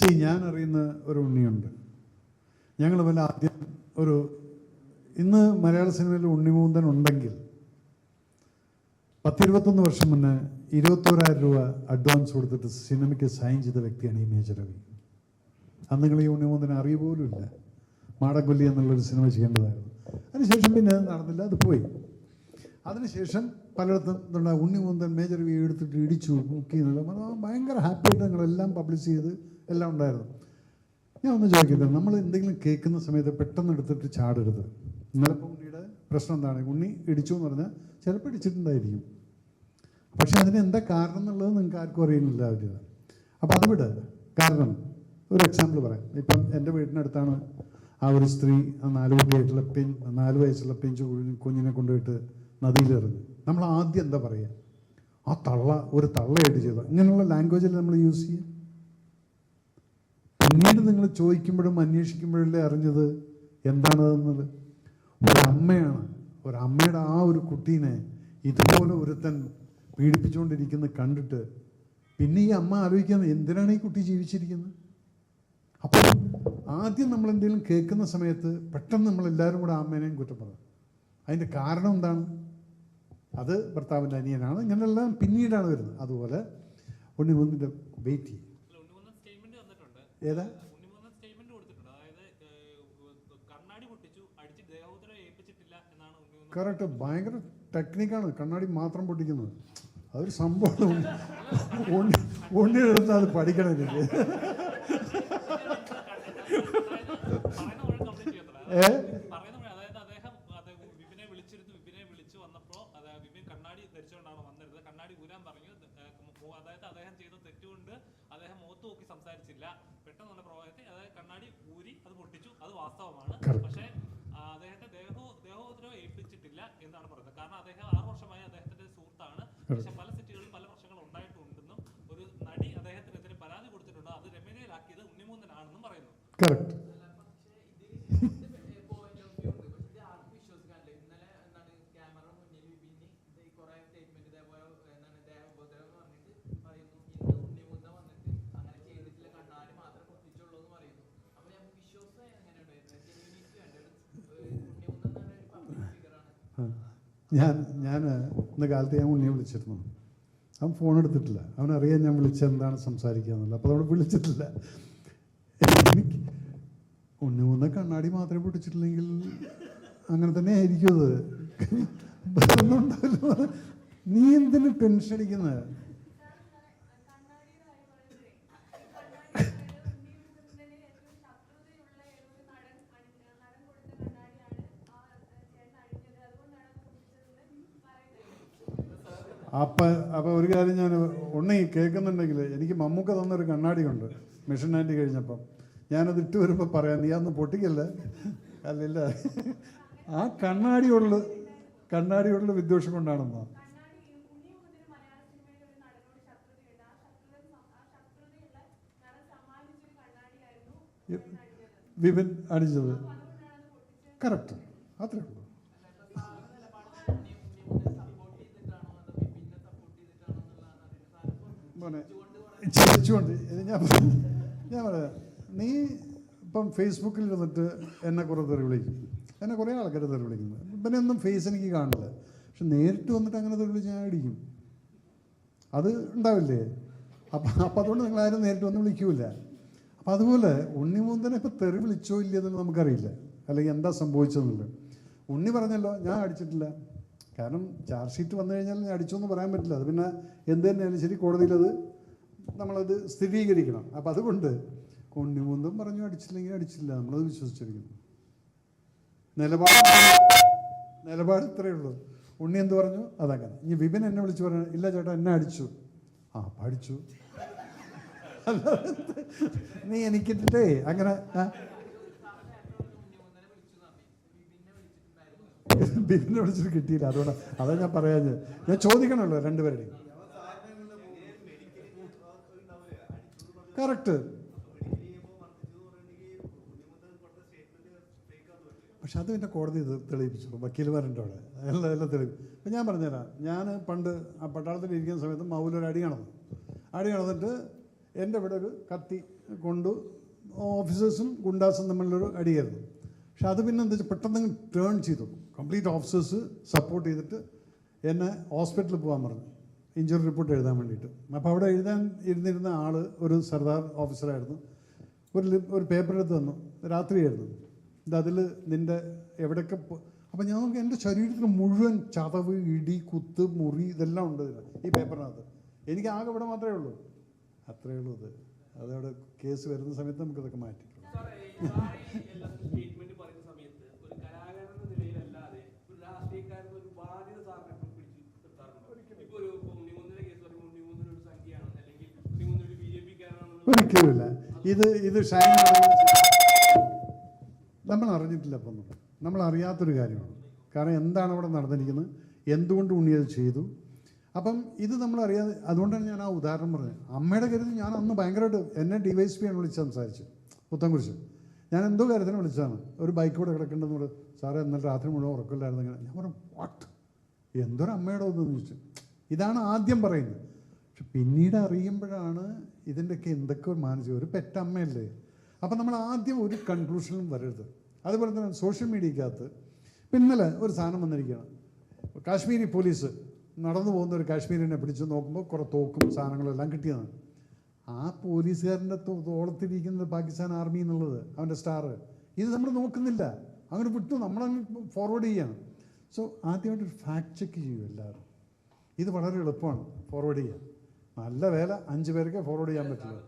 C ഞാൻ അറിയുന്ന ഒരു ഉണ്ണിയുണ്ട്. ഞങ്ങൾ വല്ല ആദ്യം ഒരു ഇന്ന് മലയാള സിനിമയിൽ ഉണ്ണിമൂന്തൻ ഉണ്ടെങ്കിൽ പത്തിരുപത്തൊന്ന് വർഷം മുന്നേ ഇരുപത്തോരായിരം രൂപ അഡ്വാൻസ് കൊടുത്തിട്ട് സിനിമയ്ക്ക് സൈൻ ചെയ്ത വ്യക്തിയാണ് ഈ മേജർ രവി. അന്ന് നിങ്ങൾ ഈ ഉണ്ണിമൂന്തനെ അറിയ പോലും ഇല്ല. മാടക്കൊല്ലി എന്നുള്ളൊരു സിനിമ ചെയ്യേണ്ടതായിരുന്നു. അതിനുശേഷം പിന്നെ നടന്നില്ല അത് പോയി. അതിനുശേഷം പലയിടത്തും എന്നുള്ള ഉണ്ണി മുന്തൻ മേജർ വി എടുത്തിട്ട് ഇടിച്ചു എന്നുള്ള അത് ഭയങ്കര ഹാപ്പിയായിട്ട് ഞങ്ങളെല്ലാം പബ്ലിഷ് ചെയ്ത് എല്ലാം ഉണ്ടായിരുന്നു. ഞാൻ ഒന്ന് ചോദിക്കട്ടെ നമ്മൾ എന്തെങ്കിലും കേൾക്കുന്ന സമയത്ത് പെട്ടെന്ന് എടുത്തിട്ട് ചാടരുത്. ഇന്നലെ ഇപ്പം ഉണ്ണിയുടെ പ്രശ്നം എന്താണ്? ഉണ്ണി ഇടിച്ചു എന്ന് പറഞ്ഞാൽ ചിലപ്പോൾ ഇടിച്ചിട്ടുണ്ടായിരിക്കും. പക്ഷെ അതിന് എന്താ കാരണം എന്നുള്ളത് നിങ്ങൾക്ക് ആർക്കും അറിയുന്നില്ല അവർ അപ്പോൾ അത് വിട്. കാരണം ഒരു എക്സാമ്പിൾ പറയാം. ഇപ്പം എന്റെ വീടിനടുത്താണ് ആ ഒരു സ്ത്രീ നാല് കുട്ടിയായിട്ടുള്ള പെൺ നാല് വയസ്സുള്ള പെഞ്ചു കുഞ്ഞ് കുഞ്ഞിനെ കൊണ്ടുപോയിട്ട് നദിയിലെറിഞ്ഞു നമ്മൾ ആദ്യം എന്താ പറയുക ആ തള്ള ഒരു തള്ളയായിട്ട് ചെയ്ത ഇങ്ങനെയുള്ള ലാംഗ്വേജിൽ നമ്മൾ യൂസ് ചെയ്യുക? പിന്നീട് നിങ്ങൾ ചോദിക്കുമ്പോഴും അന്വേഷിക്കുമ്പോഴല്ലേ അറിഞ്ഞത്? എന്താണതെന്നത് ഒരമ്മയാണ് ഒരമ്മയുടെ ആ ഒരു കുട്ടീനെ ഇതുപോലെ ഒരുത്തൻ പീഡിപ്പിച്ചുകൊണ്ടിരിക്കുന്നത് കണ്ടിട്ട് പിന്നെ ഈ അമ്മ ആലോചിക്കുന്നത് എന്തിനാണ് ഈ കുട്ടി ജീവിച്ചിരിക്കുന്നത്? അപ്പോൾ ആദ്യം നമ്മൾ എന്തെങ്കിലും കേൾക്കുന്ന സമയത്ത് പെട്ടെന്ന് നമ്മൾ എല്ലാവരും കൂടെ അമ്മേനെയും കുറ്റം പറയും. അതിന്റെ കാരണം എന്താണ്? അത് ഭർത്താവിന്റെ അനിയനാണ് ഇങ്ങനെയെല്ലാം പിന്നീടാണ് വരുന്നത് അതുപോലെ ഉണ്ണി ഒന്നിന്റെ വെയിറ്റ് ചെയ്യും ഏതാ കറക്റ്റ് ഭയങ്കര ടെക്നിക്കാണ് കണ്ണാടി മാത്രം പൊട്ടിക്കുന്നത് അതൊരു സംഭവം ഉണ്ണി ഉണ്ണിയെടുത്ത് അത് പഠിക്കണം എനിക്ക് പറയുന്ന കംപ്ലീറ്റ് ചെയ്യത്തില്ല ഏ പറയുന്ന മുഴുവൻ അതായത് അദ്ദേഹം അത് വിപിനെ വിളിച്ചിരുന്നു വിപിനെ വിളിച്ചു വന്നപ്പോൾ അതായത് വിപിൻ കണ്ണാടി ധരിച്ചുകൊണ്ടാണ് വന്നിരുന്നത് കണ്ണാടി ഊരാൻ പറഞ്ഞു ഏഹ്, മു- അതായത് അദ്ദേഹം ചെയ്ത തെറ്റുകൊണ്ട് മുഖത്ത് നോക്കി സംസാരിച്ചില്ല. പെട്ടെന്ന് പെട്ടെന്നുള്ള പ്രവാഹത്തെ അതായത് കണ്ണാടി ഊരി അത് പൊട്ടിച്ചു. അത് വാസ്തവമാണ്. പക്ഷേ അദ്ദേഹത്തെ ദേഹോ ദേഹോദ്രവം ഏൽപ്പിച്ചിട്ടില്ല എന്നാണ് പറയുന്നത് കാരണം അദ്ദേഹം ആറ് വർഷമായി അദ്ദേഹത്തിന്റെ സുഹൃത്താണ്. പക്ഷെ പല സെറ്റുകളിൽ പല പ്രശ്നങ്ങൾ ഉണ്ടായിട്ടുണ്ടെന്നും ഒരു നടി അദ്ദേഹത്തിനെതിരെ പരാതി കൊടുത്തിട്ടുണ്ട്. അത് രമ്യതയിലാക്കിയത് ഉണ്ണിമൂന്നനാണെന്നും പറയുന്നു കറക്റ്റ് പോയിന്റ് ഓഫ് വ്യൂ ഉണ്ട് പക്ഷെ ഇത് ആർക്കും വിശ്വസിക്കാനില്ല ഇന്നലെ എന്താണ് ക്യാമറ മുന്നിൽ വിപിന് ഇത് കുറെ സ്റ്റേറ്റ്മെന്റ് ഇതേപോലെ എന്താണ് ദേഹോപദ്രവം എന്ന് പറഞ്ഞിട്ട് പറയുന്നു ഇന്ന് ഉണ്ണിമുന്ന വന്നിട്ട് അങ്ങനെ ചെയ്തിട്ടില്ല കണ്ണാടി മാത്രമേ പൊട്ടിച്ചുള്ളൂ എന്ന് പറയുന്നു അപ്പൊ നമുക്ക് വിശ്വാസം എങ്ങനെയുണ്ട് ജെന്യൂനിറ്റി വേണ്ട ഉണ്ണിമുന്ന എന്ന് പറഞ്ഞ ഒരു പബ്ലിക് ഫിഗറാണ് ഞാൻ ഞാൻ ഇന്ന് കാലത്ത് ഞാൻ ഉണ്ണിയെ വിളിച്ചിരുന്നു. അവൻ ഫോൺ എടുത്തിട്ടില്ല. അവനറിയാൻ ഞാൻ വിളിച്ച എന്താണ് സംസാരിക്കുക എന്നുള്ളത് അപ്പോൾ അവൻ വിളിച്ചിട്ടില്ല. എനിക്ക് ഉണ്ണി മൂന്ന കണ്ണാടി മാത്രമേ പൊട്ടിച്ചിട്ടില്ലെങ്കിൽ അങ്ങനെ തന്നെ ആയിരിക്കും അത്. നീ എന്തിനു ടെൻഷൻ അടിക്കുന്നത് അപ്പൊ അപ്പൊ ഒരു കാര്യം ഞാൻ ഉണ്ണി കേൾക്കുന്നുണ്ടെങ്കിൽ എനിക്ക് മമ്മൂക്ക തന്നൊരു കണ്ണാടി ഉണ്ട് മിഷൻ ആന്റി കഴിഞ്ഞപ്പം. ഞാനത് ഇട്ട് വരുമ്പോൾ പറയാം നീ അന്ന് പൊട്ടിക്കല്ലേ? അല്ലില്ല. ആ കണ്ണാടിയുള്ള കണ്ണാടിയുള്ള വിദ്വേഷം കൊണ്ടാണെന്നോ? വിപിൻ അടിച്ചത്. കറക്റ്റ്. അത്രേ ഉള്ളൂ. മോനെ ചിരിച്ചുകൊണ്ട് ഇത് ഞാൻ. ഞാൻ പറയാം. നീ ഇപ്പം ഫേസ്ബുക്കിൽ ഇരുന്നിട്ട് എന്നെ കുറേ തെറി വിളിക്കും. എന്നെ കുറേ ആൾക്കാർ തെറി വിളിക്കുന്നത് പിന്നെ ഒന്നും ഫേസ് എനിക്ക് കാണില്ല. പക്ഷെ നേരിട്ട് വന്നിട്ട് അങ്ങനെ തെറി വിളിച്ച് ഞാൻ അടിക്കും അത് ഉണ്ടാവില്ലേ? അപ്പം അപ്പം അതുകൊണ്ട് നിങ്ങൾ ആരും നേരിട്ട് വന്ന് വിളിക്കൂല. അപ്പം അതുപോലെ ഉണ്ണിമൂന്തനെ ഇപ്പം തെറി വിളിച്ചോ ഇല്ലയെന്ന് നമുക്കറിയില്ല. അല്ലെങ്കിൽ എന്താ സംഭവിച്ചതെന്നുള്ളത്. ഉണ്ണി പറഞ്ഞല്ലോ ഞാൻ അടിച്ചിട്ടില്ല. കാരണം ചാർജ് ഷീറ്റ് വന്നു കഴിഞ്ഞാൽ അടിച്ചൊന്നും പറയാൻ പറ്റില്ല. അത് പിന്നെ എന്ത് തന്നെയാലും ശരി കോടതിയിലത് നമ്മളത് സ്ഥിരീകരിക്കണം. അപ്പം അതുകൊണ്ട് ഉണ്ണിമൂന്തം പറഞ്ഞു അടിച്ചില്ലെങ്കിൽ അടിച്ചില്ല. നമ്മളത് വിശ്വസിച്ചിരിക്കുന്നു. നിലപാട് നിലപാട് ഇത്രയേ ഉള്ളൂ. ഉണ്ണി എന്ത് പറഞ്ഞു? അതങ്ങനെ. ഇനി വിപിൻ എന്നെ വിളിച്ച് പറഞ്ഞു ഇല്ല ചേട്ടാ എന്നെ അടിച്ചു. ആ എന്ത്? നീ എനിക്കിട്ടേ അങ്ങനെ ബിബിനെ വിളിച്ചിട്ട് കിട്ടിയില്ല. അതുകൊണ്ട് അതാ ഞാൻ പറയാഞ്ഞത്. ഞാൻ ചോദിക്കണമല്ലോ രണ്ടുപേരുടെയും. കറക്റ്റ്. പക്ഷെ അത് പിന്നെ കോടതി തെളിയിപ്പിച്ചു വക്കീൽമാരുണ്ട് അവിടെ. എല്ലാം എല്ലാം തെളിവ് അപ്പം ഞാൻ പറഞ്ഞുതരാം. ഞാൻ പണ്ട് ആ പട്ടാളത്തിൽ ഇരിക്കുന്ന സമയത്ത് മൗലൊരു അടി നടന്നു അടി നടന്നിട്ട് എന്റെ ഇവിടെ ഒരു കത്തി കൊണ്ട് ഓഫീസേഴ്സും ഗുണ്ടാസും തമ്മിലൊരു അടിയായിരുന്നു. പക്ഷെ അത് പിന്നെ എന്താ വെച്ചാൽ പെട്ടെന്ന് ടേൺ ചെയ്തു. കംപ്ലീറ്റ് ഓഫീസേഴ്സ് സപ്പോർട്ട് ചെയ്തിട്ട് എന്നെ ഹോസ്പിറ്റലിൽ പോകാൻ പറഞ്ഞു. ഇഞ്ചുറി റിപ്പോർട്ട് എഴുതാൻ വേണ്ടിയിട്ട്. അപ്പോൾ അവിടെ എഴുതാൻ ഇരുന്നിരുന്ന ആൾ ഒരു സർദാർ ഓഫീസറായിരുന്നു ഒരു ഒരു പേപ്പർ എടുത്ത് തന്നു. രാത്രിയായിരുന്നു. ഇത് അതിൽ നിന്റെ എവിടെയൊക്കെ അപ്പം ഞാൻ നോക്കി എന്റെ ശരീരത്തിൽ മുഴുവൻ ചതവ് ഇടി കുത്ത് മുറി ഇതെല്ലാം ഉണ്ട് ഇതിൽ ഈ പേപ്പറിനകത്ത് എനിക്ക് ആകെ ഇവിടെ മാത്രമേ ഉള്ളൂ. അത്രയേ ഉള്ളൂ ഇത് അതവിടെ കേസ് വരുന്ന സമയത്ത് നമുക്കിതൊക്കെ മാറ്റി സാറേ, ഈ സാറ് ഈ എല്ലാ സ്റ്റേറ്റ്മെന്റ് പറയുന്ന സമയത്ത് ഒരു കലാകാരൻ എന്ന നിലയിലല്ലാതെ ഒരു രാഷ്ട്രീയക്കാരൻ ഒരു ബാധ്യത സാറിനെ എപ്പോഴും പിടിച്ച് നിർത്താറുണ്ടോ? ഇപ്പൊ ഒരു ഇപ്പൊ ഉണ്ണിമുന്നിന്റെ കേസ് പറയുമ്പോൾ ഉണ്ണിമുന്നൻ ഒരു സംഖ്യയാണ് അല്ലെങ്കിൽ ഉണ്ണിമുന്നൻ ഒരു ബി ജെ പിക്കാരനാണെന്നുള്ള ഇത് ഇത് നമ്മൾ അറിഞ്ഞിട്ടില്ല അപ്പം. നമ്മൾ. അറിയാത്തൊരു കാര്യമാണ്. കാരണം എന്താണ് അവിടെ നടന്നിരിക്കുന്നത്? എന്തുകൊണ്ട് ഉണ്ണി അത് ചെയ്തു? അപ്പം ഇത് നമ്മൾ അറിയാതെ അതുകൊണ്ടാണ് ഞാൻ ആ ഉദാഹരണം പറഞ്ഞത്. അമ്മയുടെ കരുതി ഞാൻ അന്ന് ഭയങ്കരമായിട്ട് എന്നെ ഡി വൈ എസ് ആണ് വിളിച്ച് സംസാരിച്ചത്. പുത്തൻകുരിശ് ഞാൻ എന്തോ കാര്യത്തിന് വിളിച്ചതാണ്. ഒരു ബൈക്ക് കൂടെ കിടക്കേണ്ടെന്ന് പറഞ്ഞു സാറേ എന്നാൽ രാത്രി മുഴുവൻ ഉറക്കമില്ലായിരുന്നു ഇങ്ങനെ. ഞാൻ പറഞ്ഞു വാട്ട് എന്തൊരു അമ്മയുടെ ഒന്ന് ചോദിച്ചു. ഇതാണ് ആദ്യം പറയുന്നത്. പക്ഷെ പിന്നീട് അറിയുമ്പോഴാണ് ഇതിന്റെയൊക്കെ എന്തൊക്കെ മാനസികം ഒരു പെറ്റമ്മയല്ലേ? അപ്പം നമ്മൾ ആദ്യം ഒരു കൺക്ലൂഷനും വരരുത്. അതുപോലെ തന്നെ സോഷ്യൽ മീഡിയക്കകത്ത് ഇപ്പം ഇന്നലെ ഒരു സാധനം വന്നിരിക്കുകയാണ്. കാശ്മീരി പോലീസ് നടന്നു പോകുന്ന ഒരു കാശ്മീരിനെ പിടിച്ച് നോക്കുമ്പോൾ കുറേ തോക്കും സാധനങ്ങളും എല്ലാം കിട്ടിയതാണ്. ആ പോലീസുകാരന്റെ തോളത്തിരിക്കുന്നത് പാകിസ്ഥാൻ ആർമി എന്നുള്ളത് അവന്റെ സ്റ്റാർ ഇത് നമ്മൾ നോക്കുന്നില്ല. അങ്ങനെ വിട്ടു നമ്മളങ്ങ് ഫോർവേഡ് ചെയ്യാണ്. സോ ആദ്യമായിട്ട് ഫാക്ട് ചെക്ക് ചെയ്യൂ എല്ലാവരും. ഇത് വളരെ എളുപ്പമാണ് ഫോർവേഡ് ചെയ്യാൻ. നല്ല വേല. അഞ്ച് പേർക്ക് ഫോർവേഡ് ചെയ്യാൻ പറ്റില്ല.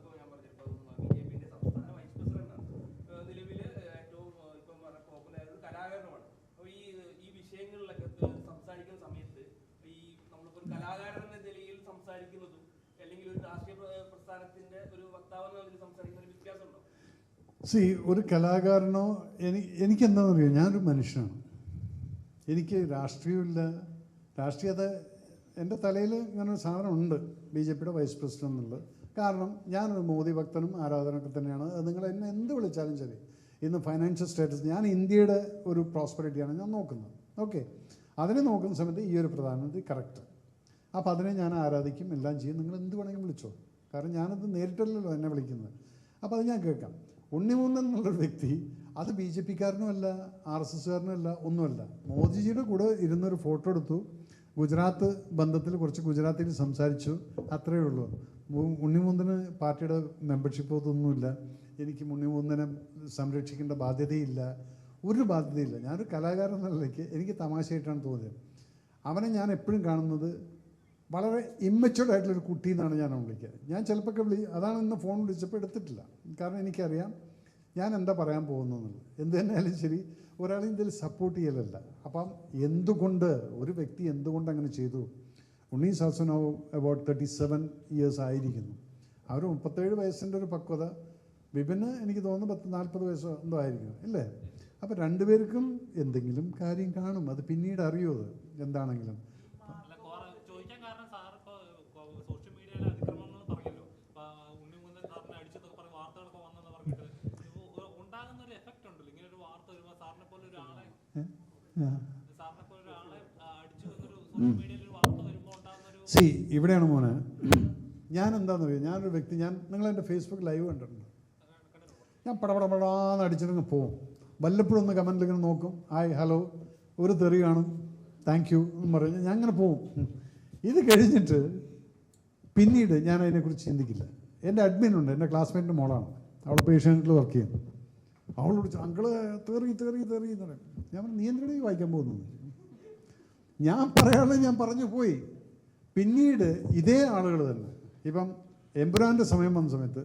സി ഒരു കലാകാരനോ എനിക്ക് എനിക്കെന്താണെന്ന് അറിയാം ഞാനൊരു മനുഷ്യനാണ്. എനിക്ക് രാഷ്ട്രീയമില്ല. രാഷ്ട്രീയത എന്റെ തലയിൽ ഇങ്ങനൊരു സാധനം ഉണ്ട് ബി ജെ പിയുടെ വൈസ് പ്രസിഡന്റ് എന്നുള്ളത്. കാരണം ഞാനൊരു മോദി ഭക്തനും ആരാധനയൊക്കെ തന്നെയാണ്. നിങ്ങൾ എന്നെ എന്ത് വിളിച്ചാലും ശരി. ഇന്ന് ഫൈനാൻഷ്യൽ സ്റ്റേറ്റസ് ഞാൻ ഇന്ത്യയുടെ ഒരു പ്രോസ്പെറിറ്റിയാണ് ഞാൻ നോക്കുന്നത്. ഓക്കെ അതിനെ നോക്കുന്ന സമയത്ത് ഈ ഒരു പ്രധാനമന്ത്രി കറക്റ്റ് അപ്പോൾ അതിനെ ഞാൻ ആരാധിക്കും എല്ലാം ചെയ്യും. നിങ്ങൾ എന്ത് വേണമെങ്കിലും വിളിച്ചോ. കാരണം ഞാനത് നേരിട്ടല്ലല്ലോ എന്നെ വിളിക്കുന്നത്. അപ്പോൾ അത് ഞാൻ കേൾക്കാം. ഉണ്ണിമൂന്നൻ എന്നുള്ളൊരു വ്യക്തി അത് ബി ജെ പിക്കാരനും അല്ല ആർ എസ് എസ്സുകാരനും അല്ല ഒന്നുമല്ല. മോദിജിയുടെ കൂടെ ഇരുന്നൊരു ഫോട്ടോ എടുത്തു. ഗുജറാത്ത് ബന്ധത്തിൽ കുറച്ച് ഗുജറാത്തിൽ സംസാരിച്ചു. അത്രയേ ഉള്ളൂ. ഉണ്ണിമുന്തന് പാർട്ടിയുടെ മെമ്പർഷിപ്പ് ഇതൊന്നുമില്ല എനിക്ക് ഉണ്ണിമുന്തനെ സംരക്ഷിക്കേണ്ട ബാധ്യതയില്ല. ഒരു ബാധ്യതയില്ല. ഞാനൊരു കലാകാരൻ എന്ന നിലയ്ക്ക് എനിക്ക് തമാശയായിട്ടാണ് തോന്നിയത്. അവനെ ഞാൻ എപ്പോഴും കാണുന്നത് വളരെ ഇമ്മച്ചുവർഡ് ആയിട്ടുള്ളൊരു കുട്ടി എന്നാണ് ഞാൻ വിളിക്കുക. ഞാൻ ചിലപ്പോൾ വിളി അതാണ് ഇന്ന് ഫോൺ വിളിച്ചപ്പോൾ എടുത്തിട്ടില്ല. കാരണം എനിക്കറിയാം ഞാൻ എന്താ പറയാൻ പോകുന്നതെന്നുള്ളത്. എന്ത് തന്നെയായാലും ശരി ഒരാളെ ഇതിൽ സപ്പോർട്ട് ചെയ്യലല്ല. അപ്പം എന്തുകൊണ്ട് ഒരു വ്യക്തി എന്തുകൊണ്ട് അങ്ങനെ ചെയ്തു? ഉണ്ണി സാസനോ അബൌട്ട് തേർട്ടി സെവൻ ഇയേഴ്സ് ആയിരിക്കുന്നു. ഒരു മുപ്പത്തേഴ് വയസ്സിന്റെ ഒരു പക്വത. വിപിന് എനിക്ക് തോന്നുന്നു പത്ത് നാൽപ്പത് വയസ്സോ എന്തോ ആയിരിക്കും അല്ലേ അപ്പോൾ രണ്ടുപേർക്കും എന്തെങ്കിലും കാര്യം കാണും. അത് പിന്നീട് അറിയോ അത്. എന്താണെങ്കിലും. സോഷ്യൽ പറഞ്ഞല്ലോ ഇപ്പൊ ഉണ്ണിമുന്നൻ സാറിനെ അടിച്ചതൊക്കെ പറഞ്ഞ് വാർത്തകളൊക്കെ വന്നെന്ന് പറഞ്ഞിട്ട് ഇപ്പൊ ഉ- ഉണ്ടാകുന്ന ഒരു എഫക്റ്റ് ഉണ്ടല്ലോ ഇങ്ങനെ ഒരു വാർത്ത വരുമ്പോൾ സാറിനെ പോലെ ഒരാളെ ആ. സാറിനെ പോലെ ഒരാളെ ആ, അടിച്ചു എന്നൊരു സോഷ്യൽ മീഡിയയിൽ ഒരു വാർത്ത വരുമ്പോൾ ഉണ്ടാകുന്ന ഒരു സി ഇവിടെയാണ് മോനെ. ഞാൻ എന്താണെന്ന് അറിയാം ഞാനൊരു വ്യക്തി ഞാൻ നിങ്ങൾ എന്റെ ഫേസ്ബുക്ക് ലൈവ് കണ്ടിട്ടുണ്ട്. ഞാൻ പടപടപടാന്ന് അടിച്ചിട്ടങ്ങ് പോവും. വല്ലപ്പോഴും ഒന്ന് കമന്റിൽ ഇങ്ങനെ നോക്കും. ഹായ് ഹലോ ഒരു തെറി കാണും. താങ്ക് യു എന്ന് പറഞ്ഞ് ഞാൻ അങ്ങനെ പോവും. ഇത് കഴിഞ്ഞിട്ട് പിന്നീട് ഞാൻ അതിനെക്കുറിച്ച് ചിന്തിക്കില്ല. എന്റെ അഡ്മിൻ ഉണ്ട്. എന്റെ ക്ലാസ്മേറ്റിന്റെ മോളാണ്. അവൾ പേഷ്യന്റിൽ വർക്ക് ചെയ്യുന്നു. അവളോട് വിളിച്ചു അങ്കിൾ തേറി തേറി തേറി ഞാൻ പറഞ്ഞു, നീ എന്തിനാണ് വായിക്കാൻ പോകുന്നത്? ഞാൻ പറയാനുള്ളത് ഞാൻ പറഞ്ഞു പോയി. പിന്നീട് ഇതേ ആളുകൾ തന്നെ. ഇപ്പം എമ്പുരാന്റെ സമയം വന്ന സമയത്ത്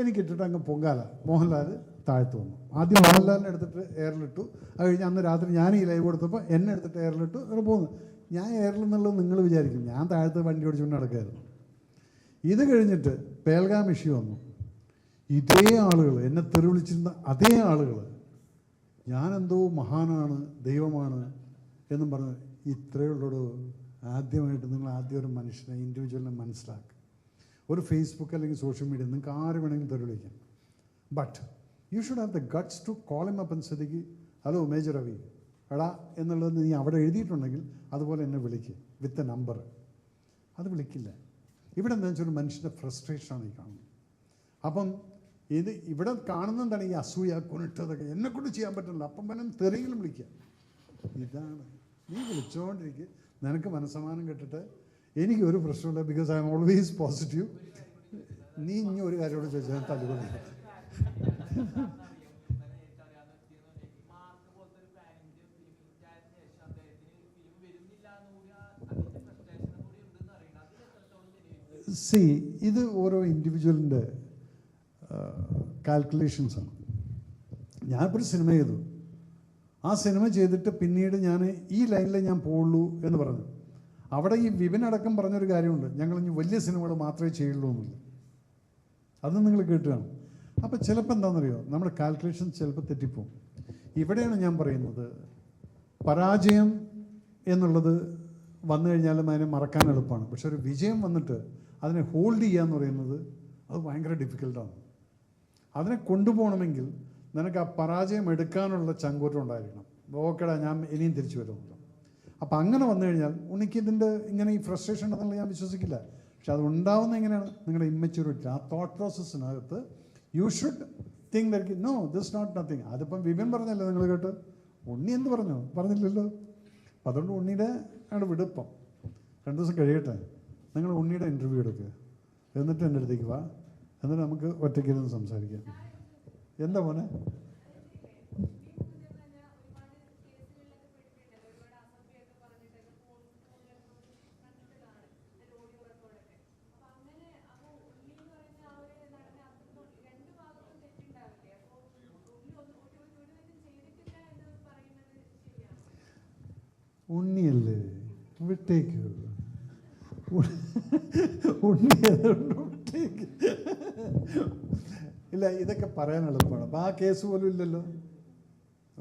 എനിക്കിട്ടിട്ട് അങ്ങ് പൊങ്കാല മോഹൻലാൽ താഴ്ത്തു വന്നു. ആദ്യം മോഹൻലാലിനെ എടുത്തിട്ട് എയറിലിട്ടു. അത് കഴിഞ്ഞ് അന്ന് രാത്രി ഞാൻ ഈ ലൈവ് കൊടുത്തപ്പോൾ എന്നെ എടുത്തിട്ട് എയറിലിട്ടു അങ്ങനെ പോകുന്നു. ഞാൻ എയറിൽ എന്നുള്ളത് നിങ്ങൾ വിചാരിക്കും. ഞാൻ താഴത്ത് വണ്ടി ഓടിച്ചുകൊണ്ട് നടക്കുകയായിരുന്നു. ഇത് കഴിഞ്ഞിട്ട് പേൽഗാം ഇഷ്യൂ വന്നു. ഇതേ ആളുകൾ എന്നെ തെറി വിളിച്ചിരുന്ന അതേ ആളുകൾ ഞാനെന്തോ മഹാനാണ് ദൈവമാണ് എന്നും പറഞ്ഞ് ഇത്രയേ ആദ്യമായിട്ട് നിങ്ങൾ ആദ്യം ഒരു മനുഷ്യനെ ഇൻഡിവിജ്വലിനെ മനസ്സിലാക്കുക ഒരു ഫേസ്ബുക്ക് അല്ലെങ്കിൽ സോഷ്യൽ മീഡിയ നിങ്ങൾക്ക് ആര് വേണമെങ്കിലും തെറി വിളിക്കാം but you should have the guts to call M അപ്പൻ സ്ഥിതിക്ക് ഹലോ മേജർ രവി എടാ എന്നുള്ളത് നീ അവിടെ എഴുതിയിട്ടുണ്ടെങ്കിൽ അതുപോലെ എന്നെ വിളിക്കുക വിത്ത് എ നമ്പർ അത് വിളിക്കില്ല. ഇവിടെ എന്താ വെച്ചാൽ ഒരു മനുഷ്യന്റെ ഫ്രസ്ട്രേഷനാണ് ഈ കാണുന്നത്. അപ്പം ഇത് ഇവിടെ കാണുന്നതാണ് ഈ അസൂയ കൊനിട്ടതൊക്കെ എന്നെ കൊണ്ട് ചെയ്യാൻ പറ്റില്ല അപ്പം പിന്നെ തെറിയെങ്കിലും വിളിക്കാം ഇതാണ്. നീ വിളിച്ചുകൊണ്ടിരിക്കുക നിനക്ക് മനസ്സമാനം കിട്ടിട്ട് എനിക്ക് ഒരു പ്രശ്നമില്ല because I'm always positive നീ ഇനി ഒരു കാര്യം കൂടെ ചോദിച്ചാൽ എത്രത്തോളം സി ഇത് ഓരോ ഇൻഡിവിജ്വലിന്റെ കാൽക്കുലേഷൻസ് ആണ്. ഞാനിപ്പോൾ ഒരു സിനിമ ചെയ്തു. ആ സിനിമ ചെയ്തിട്ട് പിന്നീട് ഞാൻ ഈ ലൈനിൽ ഞാൻ പോവുള്ളൂ എന്ന് പറഞ്ഞു. അവിടെ ഈ വിപിൻ അടക്കം പറഞ്ഞൊരു കാര്യമുണ്ട്. ഞങ്ങൾ ഇനി വലിയ സിനിമകൾ മാത്രമേ ചെയ്യുള്ളൂ എന്നില്ല അത് നിങ്ങൾ കേട്ടുകയാണ് അപ്പോൾ ചിലപ്പോൾ എന്താണെന്നറിയോ? നമ്മുടെ കാൽക്കുലേഷൻ ചിലപ്പോൾ തെറ്റിപ്പോവും. ഇവിടെയാണ് ഞാൻ പറയുന്നത്. പരാജയം എന്നുള്ളത് വന്നു കഴിഞ്ഞാലും അതിനെ മറക്കാൻ എളുപ്പമാണ്. പക്ഷെ ഒരു വിജയം വന്നിട്ട് അതിനെ ഹോൾഡ് ചെയ്യുക എന്ന് പറയുന്നത് അത് ഭയങ്കര ഡിഫിക്കൽട്ടാണ് അതിനെ കൊണ്ടുപോകണമെങ്കിൽ നിനക്ക് ആ പരാജയം എടുക്കാനുള്ള ചങ്കൂറ്റം ഉണ്ടായിരിക്കണം. ഓക്കെടാ ഞാൻ ഇനിയും തിരിച്ചു വരുന്നുണ്ട് അപ്പം അങ്ങനെ വന്നു കഴിഞ്ഞാൽ ഉണ്ണിക്ക് ഇതിന്റെ ഇങ്ങനെ ഈ ഫ്രസ്ട്രേഷൻ ഉണ്ടെന്നുള്ള ഞാൻ വിശ്വസിക്കില്ല. പക്ഷെ അത് ഉണ്ടാവുന്ന എങ്ങനെയാണ്? നിങ്ങളുടെ ഇമ്മച്യൂരിറ്റി ആ thought പ്രോസസ്സിനകത്ത് you should think that no this not nothing അതിപ്പം വിപിൻ പറഞ്ഞല്ലോ നിങ്ങൾ കേട്ട്? ഉണ്ണി എന്ത് പറഞ്ഞു? പറഞ്ഞില്ലല്ലോ. അപ്പം അതുകൊണ്ട് ഉണ്ണിയുടെ ആണ് വിടുപ്പം. രണ്ട് ദിവസം കഴിയട്ടെ. നിങ്ങൾ ഉണ്ണിയുടെ ഇന്റർവ്യൂ എടുക്കുക എന്നിട്ട് എന്റെ അടുത്തേക്ക് വാ. എന്നിട്ട് നമുക്ക് ഒറ്റയ്ക്കിരുന്ന് സംസാരിക്കാം. എന്താ മോനെ? ഉണ്ണിയല്ലേ? വിട്ടേക്ക്. ഉണ്ണി അതുകൊണ്ട് വിട്ടേക്ക് ഇല്ല ഇതൊക്കെ പറയാൻ എളുപ്പമാണ്. അപ്പം ആ കേസ് പോലും ഇല്ലല്ലോ.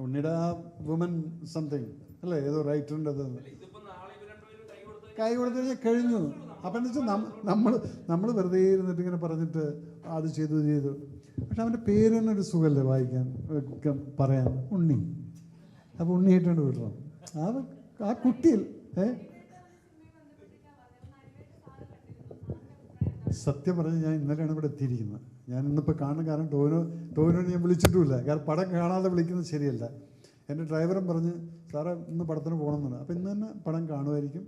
ഉണ്ണിയുടെ ആ വുമൻ സംതിങ് അല്ലേ? ഏതോ റൈറ്ററിന്റെ അത് കൈ കൊടുത്ത് കഴിഞ്ഞാൽ കഴിഞ്ഞു. അപ്പം എന്ന് വെച്ചാൽ നമ്മൾ നമ്മൾ വെറുതെ ഇരുന്നിട്ട് ഇങ്ങനെ പറഞ്ഞിട്ട് അത് ചെയ്തു ചെയ്തു. പക്ഷെ അവന്റെ പേര് തന്നെ ഒരു സുഖമല്ലേ വായിക്കാൻ പറയാൻ. ഉണ്ണി. അപ്പോൾ ഉണ്ണിയായിട്ടാണ് വിടണം. ആ ആ കുട്ടിയിൽ ഏ? സത്യം പറഞ്ഞ് ഞാൻ ഇന്നലെയാണ് ഇവിടെ എത്തിയിരിക്കുന്നത്. ഞാൻ ഇന്നിപ്പോൾ കാണുന്ന കാരണം ടോനോ ടോനോ ഞാൻ വിളിച്ചിട്ടുമില്ല. കാരണം പടം കാണാതെ വിളിക്കുന്നത് ശരിയല്ല. എന്റെ ഡ്രൈവറും പറഞ്ഞ് സാറേ ഇന്ന് പടത്തിന് പോകണമെന്നുണ്ട് അപ്പോൾ ഇന്ന് തന്നെ പടം കാണുമായിരിക്കും.